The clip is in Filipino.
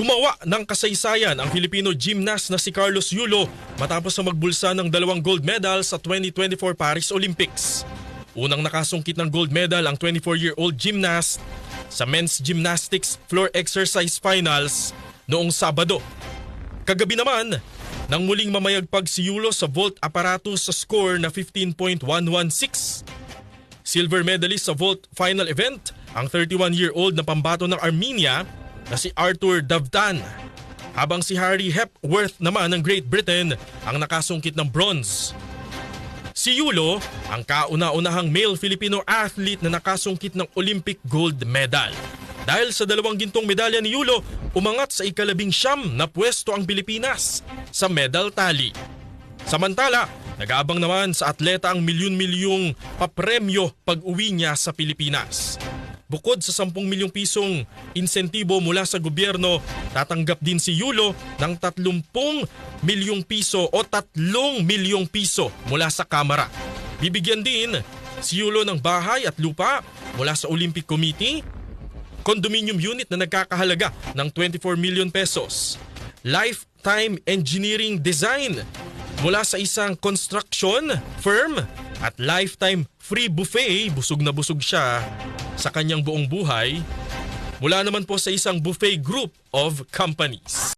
Gumawa ng kasaysayan ang Filipino gymnast na si Carlos Yulo matapos na magbulsa ng dalawang gold medal sa 2024 Paris Olympics. Unang nakasungkit ng gold medal ang 24-year-old gymnast sa men's gymnastics floor exercise finals noong Sabado. Kagabi naman, nang muling mamayagpag si Yulo sa vault apparatus sa score na 15.116. Silver medalist sa vault final event ang 31-year-old na pambato ng Armenia na si Arthur Davdan. Habang si Harry Hepworth naman ng Great Britain ang nakasungkit ng bronze. Si Yulo ang kauna-unahang male Filipino athlete na nakasungkit ng Olympic gold medal. Dahil sa dalawang gintong medalya ni Yulo, umangat sa ikalabing siyam na pwesto ang Pilipinas sa medal tally. Samantala, nag-aabang naman sa atleta ang milyon-milyong papremyo pag-uwi niya sa Pilipinas. Bukod sa 10 milyong pisong insentibo mula sa gobyerno, tatanggap din si Yulo ng 30 milyong piso o 3 milyong piso mula sa Kamara. Bibigyan din si Yulo ng bahay at lupa mula sa Olympic Committee, condominium unit na nagkakahalaga ng 24 million pesos, lifetime engineering design mula sa isang construction firm at lifetime free buffet, busog na busog siya sa kanyang buong buhay, mula naman po sa isang buffet group of companies.